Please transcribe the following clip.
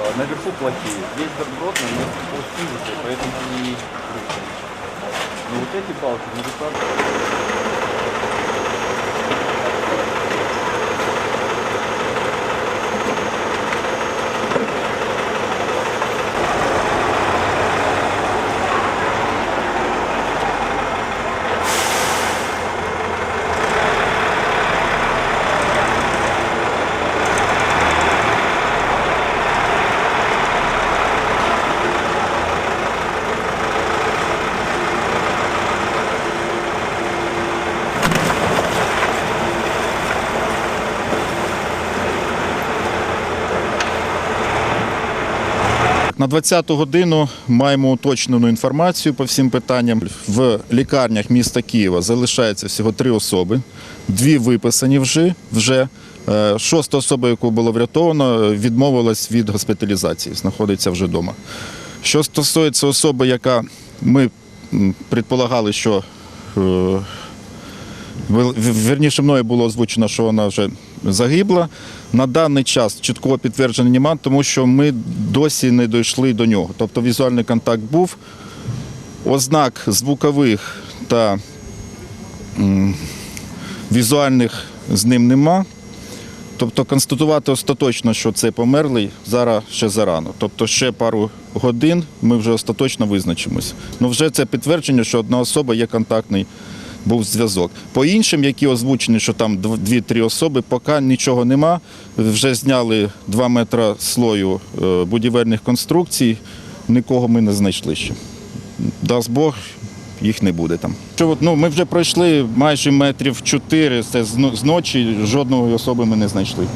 Э, наверху плохие. Здесь добротно, но плохие, поэтому они не Но вот эти палки не выкладываются. Так На 20-ту годину маємо уточнену інформацію по всім питанням. В лікарнях міста Києва залишається всього три особи, дві виписані вже. Е, Шоста особа, яку було врятовано, відмовилась від госпіталізації, знаходиться вже вдома. Що стосується особи, яка ми предполагали, що е, Вел- в- Вірніше мною було озвучено, що вона вже загибла. На даний час чіткого підтвердження немає, тому що ми досі не дійшли до нього. Тобто візуальний контакт був. Ознак звукових та візуальних з ним нема. Тобто констатувати остаточно, що це померлий, зараз ще зарано. Тобто ще пару годин ми вже остаточно визначимось. Ну вже це підтвердження, що одна особа є контактний був зв'язок. По іншим, які озвучені, що там дв- дві-три особи, поки нічого нема. Вже зняли 2 метри слою е, будівельних конструкцій, нікого ми не знайшли ще. Дасть Бог, їх не буде там. Що, ну, ми вже пройшли майже метрів 4, це з ночі, жодної особи ми не знайшли.